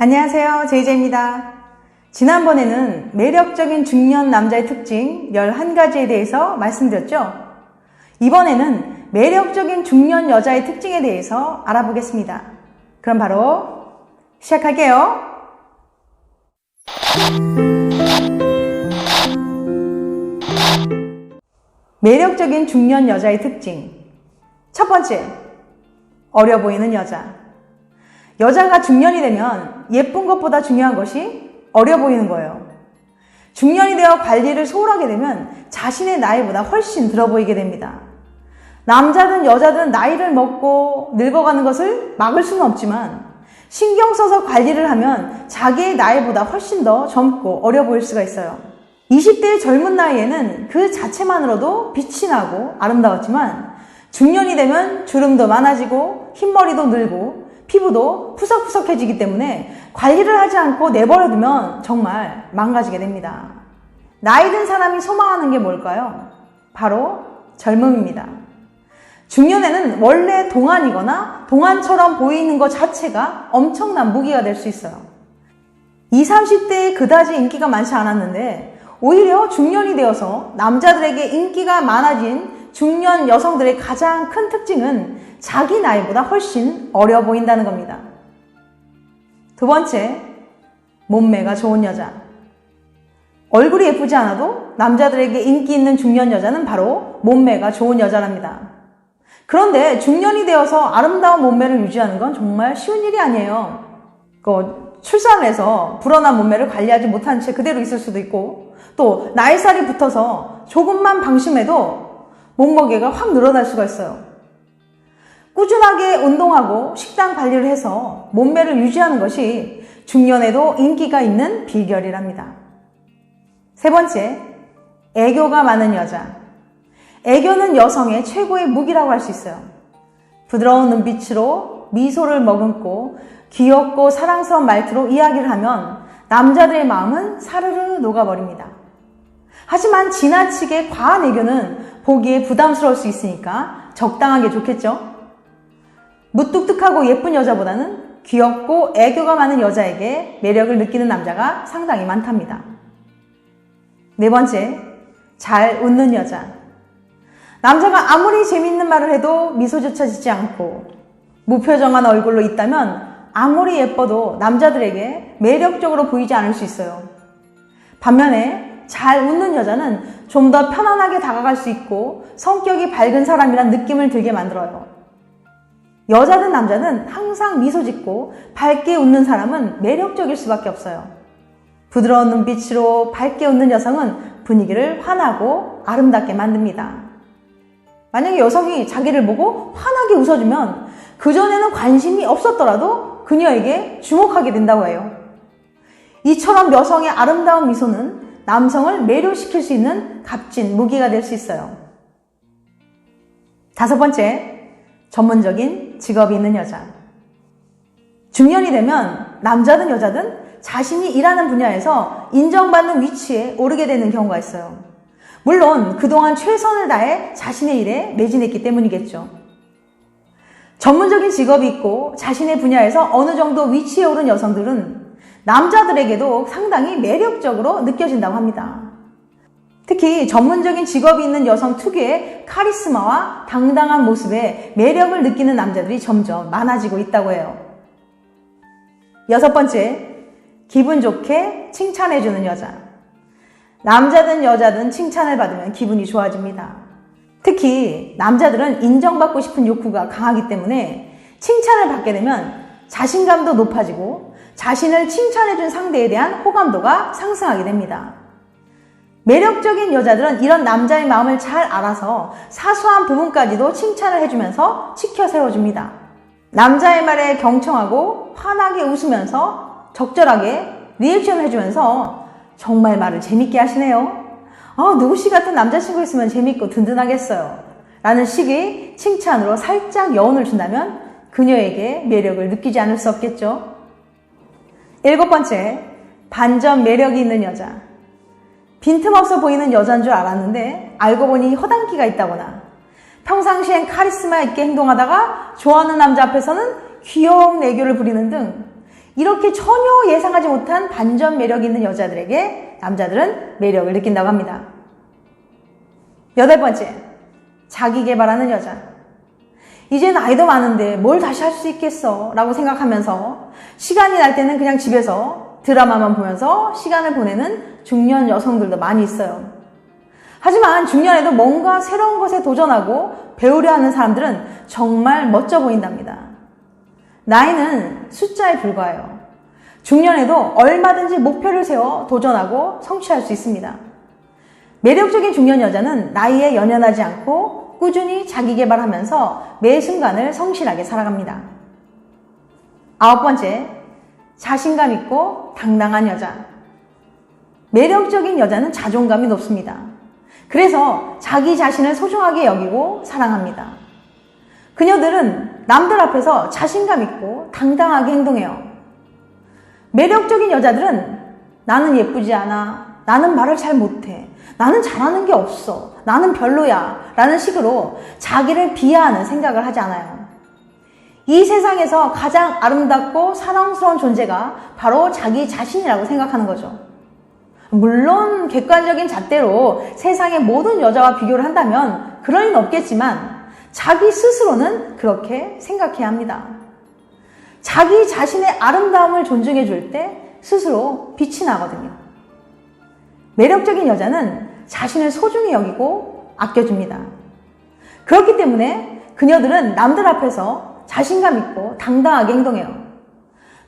안녕하세요. 제이제입니다. 지난번에는 매력적인 중년 남자의 특징 11가지에 대해서 말씀드렸죠? 이번에는 매력적인 중년 여자의 특징에 대해서 알아보겠습니다. 그럼 바로 시작할게요. 매력적인 중년 여자의 특징. 첫 번째, 어려 보이는 여자. 여자가 중년이 되면 예쁜 것보다 중요한 것이 어려 보이는 거예요. 중년이 되어 관리를 소홀하게 되면 자신의 나이보다 훨씬 들어 보이게 됩니다. 남자든 여자든 나이를 먹고 늙어가는 것을 막을 수는 없지만 신경 써서 관리를 하면 자기의 나이보다 훨씬 더 젊고 어려 보일 수가 있어요. 20대의 젊은 나이에는 그 자체만으로도 빛이 나고 아름다웠지만 중년이 되면 주름도 많아지고 흰머리도 늘고 피부도 푸석푸석해지기 때문에 관리를 하지 않고 내버려두면 정말 망가지게 됩니다. 나이 든 사람이 소망하는 게 뭘까요? 바로 젊음입니다. 중년에는 원래 동안이거나 동안처럼 보이는 것 자체가 엄청난 무기가 될 수 있어요. 20, 30대에 그다지 인기가 많지 않았는데 오히려 중년이 되어서 남자들에게 인기가 많아진 중년 여성들의 가장 큰 특징은 자기 나이보다 훨씬 어려 보인다는 겁니다. 두 번째, 몸매가 좋은 여자. 얼굴이 예쁘지 않아도 남자들에게 인기 있는 중년 여자는 바로 몸매가 좋은 여자랍니다. 그런데 중년이 되어서 아름다운 몸매를 유지하는 건 정말 쉬운 일이 아니에요. 그 출산을 해서 불어난 몸매를 관리하지 못한 채 그대로 있을 수도 있고 또 나이살이 붙어서 조금만 방심해도 몸무게가 확 늘어날 수가 있어요. 꾸준하게 운동하고 식단 관리를 해서 몸매를 유지하는 것이 중년에도 인기가 있는 비결이랍니다. 세 번째, 애교가 많은 여자. 애교는 여성의 최고의 무기라고 할 수 있어요. 부드러운 눈빛으로 미소를 머금고 귀엽고 사랑스러운 말투로 이야기를 하면 남자들의 마음은 사르르 녹아버립니다. 하지만 지나치게 과한 애교는 보기에 부담스러울 수 있으니까 적당하게 좋겠죠? 무뚝뚝하고 예쁜 여자보다는 귀엽고 애교가 많은 여자에게 매력을 느끼는 남자가 상당히 많답니다. 네 번째, 잘 웃는 여자. 남자가 아무리 재밌는 말을 해도 미소조차 짓지 않고 무표정한 얼굴로 있다면 아무리 예뻐도 남자들에게 매력적으로 보이지 않을 수 있어요. 반면에 잘 웃는 여자는 좀 더 편안하게 다가갈 수 있고 성격이 밝은 사람이란 느낌을 들게 만들어요. 여자든 남자든 항상 미소 짓고 밝게 웃는 사람은 매력적일 수밖에 없어요. 부드러운 눈빛으로 밝게 웃는 여성은 분위기를 환하고 아름답게 만듭니다. 만약에 여성이 자기를 보고 환하게 웃어주면 그전에는 관심이 없었더라도 그녀에게 주목하게 된다고 해요. 이처럼 여성의 아름다운 미소는 남성을 매료시킬 수 있는 값진 무기가 될 수 있어요. 다섯 번째, 전문적인 직업이 있는 여자. 중년이 되면 남자든 여자든 자신이 일하는 분야에서 인정받는 위치에 오르게 되는 경우가 있어요. 물론 그동안 최선을 다해 자신의 일에 매진했기 때문이겠죠. 전문적인 직업이 있고 자신의 분야에서 어느 정도 위치에 오른 여성들은 남자들에게도 상당히 매력적으로 느껴진다고 합니다. 특히 전문적인 직업이 있는 여성 특유의 카리스마와 당당한 모습에 매력을 느끼는 남자들이 점점 많아지고 있다고 해요. 여섯 번째, 기분 좋게 칭찬해주는 여자. 남자든 여자든 칭찬을 받으면 기분이 좋아집니다. 특히 남자들은 인정받고 싶은 욕구가 강하기 때문에 칭찬을 받게 되면 자신감도 높아지고 자신을 칭찬해준 상대에 대한 호감도가 상승하게 됩니다. 매력적인 여자들은 이런 남자의 마음을 잘 알아서 사소한 부분까지도 칭찬을 해주면서 지켜 세워줍니다. 남자의 말에 경청하고 환하게 웃으면서 적절하게 리액션을 해주면서 정말 말을 재밌게 하시네요. 아, 누구씨 같은 남자친구 있으면 재밌고 든든하겠어요. 라는 식의 칭찬으로 살짝 여운을 준다면 그녀에게 매력을 느끼지 않을 수 없겠죠. 일곱 번째, 반전 매력이 있는 여자. 빈틈없어 보이는 여자인 줄 알았는데 알고 보니 허당기가 있다거나 평상시엔 카리스마 있게 행동하다가 좋아하는 남자 앞에서는 귀여운 애교를 부리는 등 이렇게 전혀 예상하지 못한 반전 매력이 있는 여자들에게 남자들은 매력을 느낀다고 합니다. 여덟 번째, 자기 개발하는 여자. 이제 나이도 많은데 뭘 다시 할 수 있겠어 라고 생각하면서 시간이 날 때는 그냥 집에서 드라마만 보면서 시간을 보내는 중년 여성들도 많이 있어요. 하지만 중년에도 뭔가 새로운 것에 도전하고 배우려 하는 사람들은 정말 멋져 보인답니다. 나이는 숫자에 불과해요. 중년에도 얼마든지 목표를 세워 도전하고 성취할 수 있습니다. 매력적인 중년 여자는 나이에 연연하지 않고 꾸준히 자기 개발하면서 매 순간을 성실하게 살아갑니다. 아홉 번째, 자신감 있고 당당한 여자. 매력적인 여자는 자존감이 높습니다. 그래서 자기 자신을 소중하게 여기고 사랑합니다. 그녀들은 남들 앞에서 자신감 있고 당당하게 행동해요. 매력적인 여자들은 나는 예쁘지 않아. 나는 말을 잘 못해. 나는 잘하는 게 없어. 나는 별로야. 라는 식으로 자기를 비하하는 생각을 하지 않아요. 이 세상에서 가장 아름답고 사랑스러운 존재가 바로 자기 자신이라고 생각하는 거죠. 물론 객관적인 잣대로 세상의 모든 여자와 비교를 한다면 그럴 리는 없겠지만 자기 스스로는 그렇게 생각해야 합니다. 자기 자신의 아름다움을 존중해 줄 때 스스로 빛이 나거든요. 매력적인 여자는 자신을 소중히 여기고 아껴줍니다. 그렇기 때문에 그녀들은 남들 앞에서 자신감 있고 당당하게 행동해요.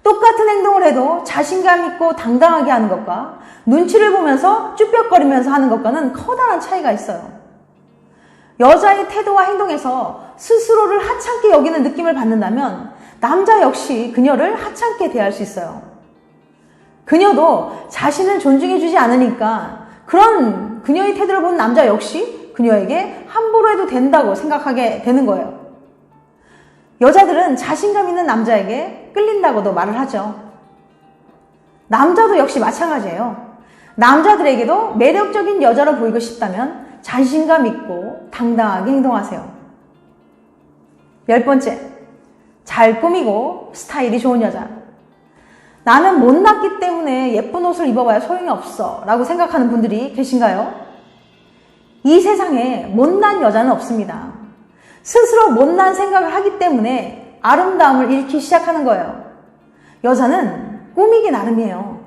똑같은 행동을 해도 자신감 있고 당당하게 하는 것과 눈치를 보면서 쭈뼛거리면서 하는 것과는 커다란 차이가 있어요. 여자의 태도와 행동에서 스스로를 하찮게 여기는 느낌을 받는다면 남자 역시 그녀를 하찮게 대할 수 있어요. 그녀도 자신을 존중해주지 않으니까 그런 그녀의 태도를 본 남자 역시 그녀에게 함부로 해도 된다고 생각하게 되는 거예요. 여자들은 자신감 있는 남자에게 끌린다고도 말을 하죠. 남자도 역시 마찬가지예요. 남자들에게도 매력적인 여자로 보이고 싶다면 자신감 있고 당당하게 행동하세요. 열 번째, 잘 꾸미고 스타일이 좋은 여자. 나는 못났기 때문에 예쁜 옷을 입어봐야 소용이 없어 라고 생각하는 분들이 계신가요? 이 세상에 못난 여자는 없습니다. 스스로 못난 생각을 하기 때문에 아름다움을 잃기 시작하는 거예요. 여자는 꾸미기 나름이에요.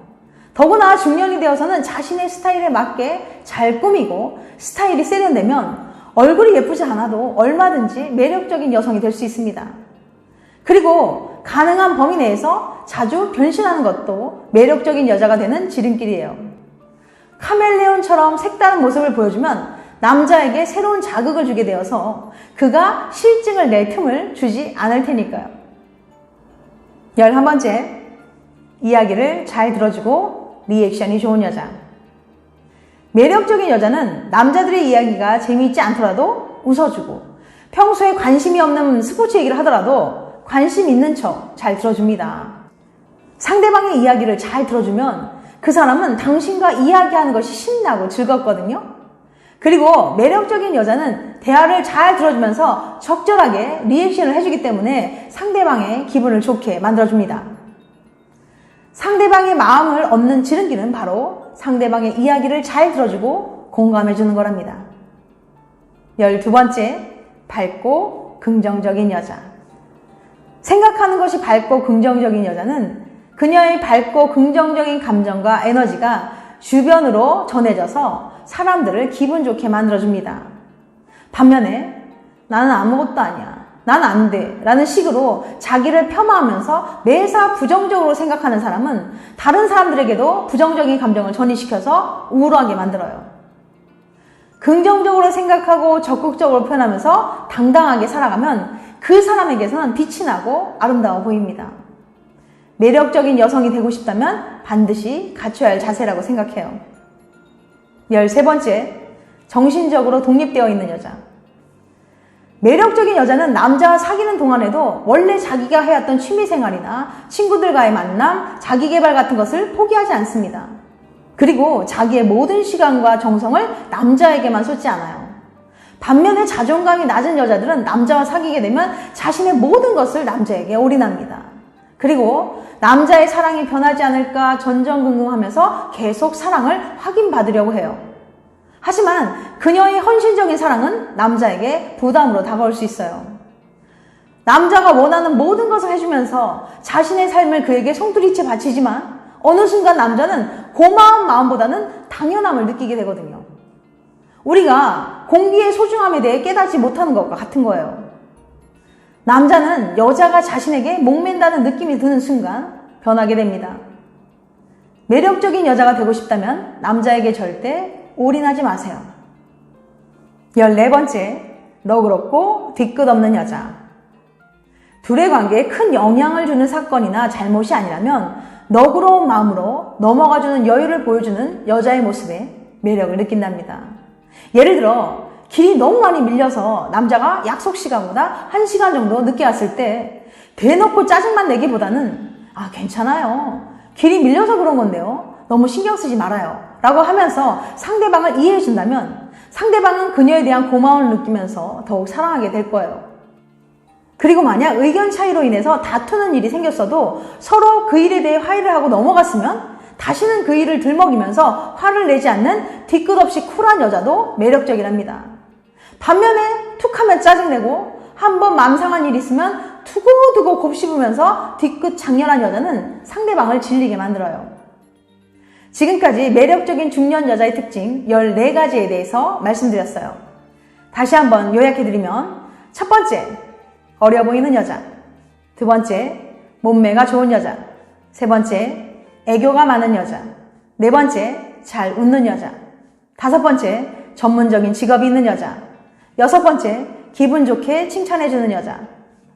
더구나 중년이 되어서는 자신의 스타일에 맞게 잘 꾸미고 스타일이 세련되면 얼굴이 예쁘지 않아도 얼마든지 매력적인 여성이 될 수 있습니다. 그리고 가능한 범위 내에서 자주 변신하는 것도 매력적인 여자가 되는 지름길이에요. 카멜레온처럼 색다른 모습을 보여주면 남자에게 새로운 자극을 주게 되어서 그가 실증을 낼 틈을 주지 않을 테니까요. 열한 번째, 이야기를 잘 들어주고 리액션이 좋은 여자. 매력적인 여자는 남자들의 이야기가 재미있지 않더라도 웃어주고 평소에 관심이 없는 스포츠 얘기를 하더라도 관심 있는 척 잘 들어줍니다. 상대방의 이야기를 잘 들어주면 그 사람은 당신과 이야기하는 것이 신나고 즐겁거든요. 그리고 매력적인 여자는 대화를 잘 들어주면서 적절하게 리액션을 해주기 때문에 상대방의 기분을 좋게 만들어줍니다. 상대방의 마음을 얻는 지름길은 바로 상대방의 이야기를 잘 들어주고 공감해주는 거랍니다. 열두 번째, 밝고 긍정적인 여자. 생각하는 것이 밝고 긍정적인 여자는 그녀의 밝고 긍정적인 감정과 에너지가 주변으로 전해져서 사람들을 기분 좋게 만들어줍니다. 반면에 나는 아무것도 아니야. 난 안 돼. 라는 식으로 자기를 폄하하면서 매사 부정적으로 생각하는 사람은 다른 사람들에게도 부정적인 감정을 전이시켜서 우울하게 만들어요. 긍정적으로 생각하고 적극적으로 표현하면서 당당하게 살아가면 그 사람에게서는 빛이 나고 아름다워 보입니다. 매력적인 여성이 되고 싶다면 반드시 갖춰야 할 자세라고 생각해요. 열세 번째, 정신적으로 독립되어 있는 여자. 매력적인 여자는 남자와 사귀는 동안에도 원래 자기가 해왔던 취미생활이나 친구들과의 만남, 자기개발 같은 것을 포기하지 않습니다. 그리고 자기의 모든 시간과 정성을 남자에게만 쏟지 않아요. 반면에 자존감이 낮은 여자들은 남자와 사귀게 되면 자신의 모든 것을 남자에게 올인합니다. 그리고 남자의 사랑이 변하지 않을까 전전긍긍하면서 계속 사랑을 확인받으려고 해요. 하지만 그녀의 헌신적인 사랑은 남자에게 부담으로 다가올 수 있어요. 남자가 원하는 모든 것을 해주면서 자신의 삶을 그에게 송두리째 바치지만 어느 순간 남자는 고마운 마음보다는 당연함을 느끼게 되거든요. 우리가 공기의 소중함에 대해 깨닫지 못하는 것과 같은 거예요. 남자는 여자가 자신에게 목맨다는 느낌이 드는 순간 변하게 됩니다. 매력적인 여자가 되고 싶다면 남자에게 절대 올인하지 마세요. 14번째, 너그럽고 뒤끝 없는 여자. 둘의 관계에 큰 영향을 주는 사건이나 잘못이 아니라면 너그러운 마음으로 넘어가주는 여유를 보여주는 여자의 모습에 매력을 느낀답니다. 예를 들어, 길이 너무 많이 밀려서 남자가 약속 시간보다 1시간 정도 늦게 왔을 때 대놓고 짜증만 내기보다는 아, 괜찮아요. 길이 밀려서 그런 건데요. 너무 신경 쓰지 말아요. 라고 하면서 상대방을 이해해 준다면 상대방은 그녀에 대한 고마움을 느끼면서 더욱 사랑하게 될 거예요. 그리고 만약 의견 차이로 인해서 다투는 일이 생겼어도 서로 그 일에 대해 화해를 하고 넘어갔으면 다시는 그 일을 들먹이면서 화를 내지 않는 뒤끝 없이 쿨한 여자도 매력적이랍니다. 반면에 툭 하면 짜증내고 한 번 맘상한 일 있으면 두고두고 곱씹으면서 뒤끝 장렬한 여자는 상대방을 질리게 만들어요. 지금까지 매력적인 중년 여자의 특징 14가지에 대해서 말씀드렸어요. 다시 한번 요약해드리면 첫 번째, 어려 보이는 여자. 두 번째, 몸매가 좋은 여자. 세 번째, 애교가 많은 여자. 네 번째, 잘 웃는 여자. 다섯 번째, 전문적인 직업이 있는 여자. 여섯 번째, 기분 좋게 칭찬해주는 여자.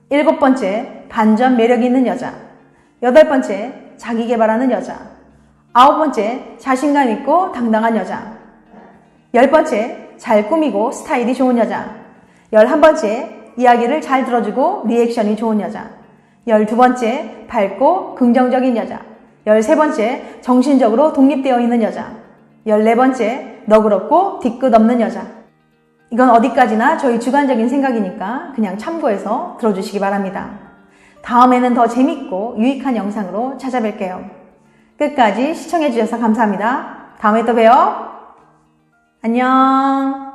일곱 번째, 반전 매력이 있는 여자. 여덟 번째, 자기 개발하는 여자. 아홉 번째, 자신감 있고 당당한 여자. 열 번째, 잘 꾸미고 스타일이 좋은 여자. 열한 번째, 이야기를 잘 들어주고 리액션이 좋은 여자. 열두 번째, 밝고 긍정적인 여자. 열세 번째, 정신적으로 독립되어 있는 여자. 열네 번째, 너그럽고 뒤끝 없는 여자. 이건 어디까지나 저희 주관적인 생각이니까 그냥 참고해서 들어주시기 바랍니다. 다음에는 더 재밌고 유익한 영상으로 찾아뵐게요. 끝까지 시청해주셔서 감사합니다. 다음에 또 봬요. 안녕.